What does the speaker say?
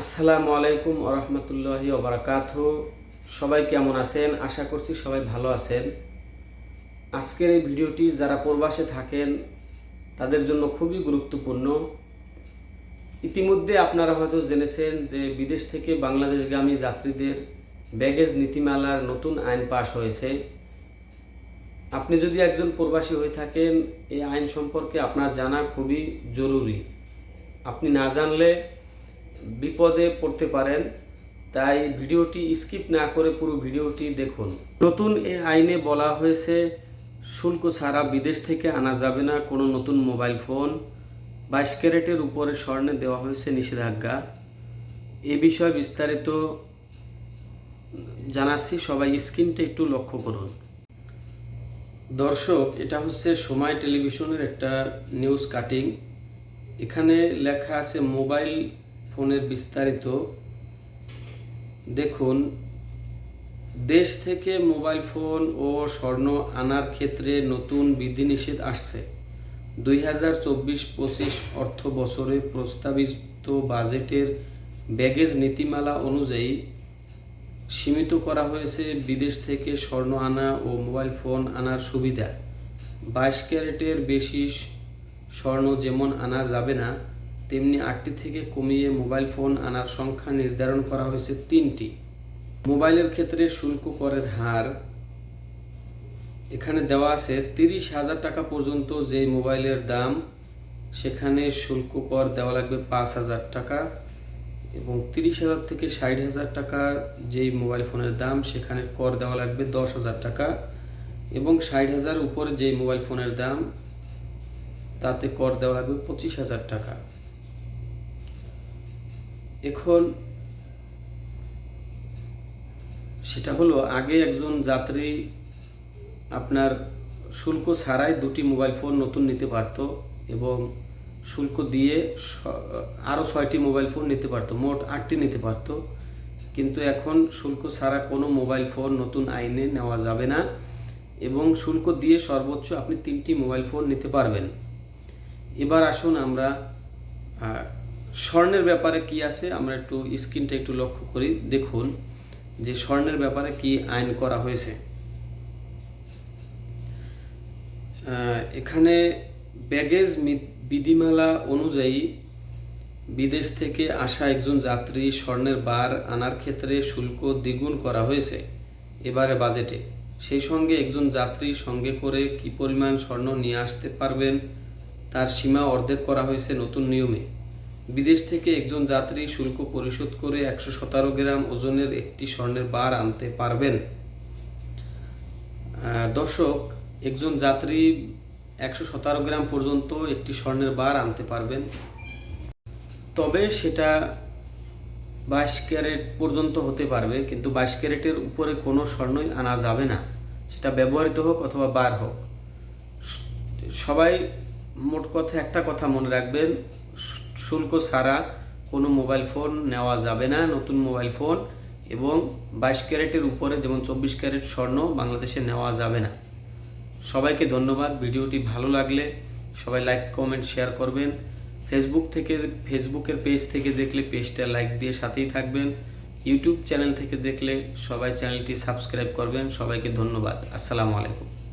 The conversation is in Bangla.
আসসালামু আলাইকুম ওরহমতুল্লাহি ওবরাকাত সবাই কেমন আছেন? আশা করছি সবাই ভালো আছেন। আজকের এই ভিডিওটি যারা প্রবাসে থাকেন, তাদের জন্য খুবই গুরুত্বপূর্ণ। ইতিমধ্যে আপনারা হয়তো জেনেছেন যে বিদেশ থেকে বাংলাদেশগামী যাত্রীদের ব্যাগেজ নীতিমালার নতুন আইন পাশ হয়েছে। আপনি যদি একজন প্রবাসী হয়ে থাকেন, এই আইন সম্পর্কে আপনার জানা খুবই জরুরি। আপনি না জানলে বিপদে পড়তে পারেন, তাই ভিডিওটি স্কিপ না করে পুরো ভিডিওটি দেখুন। নতুন এ আইনে বলা হয়েছে, শুল্ক ছাড়া বিদেশ থেকে আনা যাবে না কোনো নতুন মোবাইল ফোন। বাইশ ক্যারেটের উপরে স্বর্ণে দেওয়া হয়েছে নিষেধাজ্ঞা। এ বিষয়ে বিস্তারিত জানাচ্ছি, সবাই স্ক্রিনটা একটু লক্ষ্য করুন। দর্শক, এটা হচ্ছে সময় টেলিভিশনের একটা নিউজ কাটিং এখানে লেখা আছে, মোবাইল ফোনের বিস্তারিত। দেখুন, দেশ থেকে মোবাইল ফোন ও স্বর্ণ আনার ক্ষেত্রে নতুন বিধিনিষেধ আসছে। দুই হাজার চব্বিশ পঁচিশ অর্থ বছরে প্রস্তাবিত বাজেটের ব্যাগেজ নীতিমালা অনুযায়ী সীমিত করা হয়েছে বিদেশ থেকে স্বর্ণ আনা ও মোবাইল ফোন আনার সুবিধা। বাইশ ক্যারেটের বেশি স্বর্ণ যেমন আনা যাবে না তেমনি আটটি থেকে কমিয়ে মোবাইল ফোন আনার সংখ্যা নির্ধারণ করা হয়েছে তিনটি। মোবাইলের ক্ষেত্রে শুল্ক করের হার এখানে দেওয়া আছে তিরিশ হাজার টাকা পর্যন্ত যে মোবাইলের দাম, সেখানে শুল্ক কর দেওয়া লাগবে পাঁচ হাজার টাকা এবং তিরিশ হাজার থেকে ষাট হাজার টাকা যেই মোবাইল ফোনের দাম, সেখানে কর দেওয়া লাগবে দশ হাজার টাকা এবং ষাট হাজার উপরে যেই মোবাইল ফোনের দাম, তাতে কর দেওয়া লাগবে পঁচিশ হাজার টাকা। এখন সেটা হলো আগে একজন যাত্রী আপনার শুল্ক ছাড়াই দুটি মোবাইল ফোন নতুন নিতে পারতো এবং শুল্ক দিয়ে আরও ছয়টি মোবাইল ফোন নিতে পারতো, মোট আটটি নিতে পারতো। কিন্তু এখন শুল্ক ছাড়া কোনো মোবাইল ফোন নতুন আইনে নেওয়া যাবে না এবং শুল্ক দিয়ে সর্বোচ্চ আপনি তিনটি মোবাইল ফোন নিতে পারবেন। এবার আসুন আমরা স্বর্ণের ব্যাপারে কি আছে আমরা একটু স্ক্রিনটা একটু লক্ষ্য করি। দেখুন, যে স্বর্ণের ব্যাপারে কি আইন করা হয়েছে। এখানে ব্যাগেজ বিধিমালা অনুযায়ী বিদেশ থেকে আসা একজন যাত্রী স্বর্ণের বার আনার ক্ষেত্রে শুল্ক দ্বিগুণ করা হয়েছে এবারে বাজেটে। সেই সঙ্গে একজন যাত্রী সঙ্গে করে কি পরিমাণ স্বর্ণ নিয়ে আসতে পারবেন তার সীমা অর্ধেক করা হয়েছে নতুন নিয়মে। বিদেশ থেকে একজন যাত্রী শুল্ক পরিশোধ করে একশো সতেরো গ্রাম ওজনের একটি স্বর্ণের বার আনতে পারবেন। দর্শক, একজন যাত্রী একশো সতেরো গ্রাম পর্যন্ত একটি স্বর্ণের বার আনতে পারবেন। তবে সেটা বাইশ ক্যারেট পর্যন্ত হতে পারবে, কিন্তু বাইশ ক্যারেটের উপরে কোনো স্বর্ণই আনা যাবে না। সেটা ব্যবহৃত হোক অথবা বার হোক। সবাই মোট কথা একটা কথা মনে রাখবেন শুল্ক ছাড়া কোনো মোবাইল ফোন নেওয়া যাবে না, নতুন মোবাইল ফোন এবং বাইশ ক্যারেটের উপরে যেমন চব্বিশ ক্যারেট স্বর্ণ বাংলাদেশে নেওয়া যাবে না। সবাইকে ধন্যবাদ, ভিডিওটি ভালো লাগলে সবাই লাইক, কমেন্ট, শেয়ার করবেন। ফেসবুক থেকে, ফেসবুকের পেজ থেকে দেখলে পেজটা লাইক দিয়ে সাথেই থাকবেন। ইউটিউব চ্যানেল থেকে দেখলে সবাই চ্যানেলটি সাবস্ক্রাইব করবেন। সবাইকে ধন্যবাদ। আসসালামু আলাইকুম।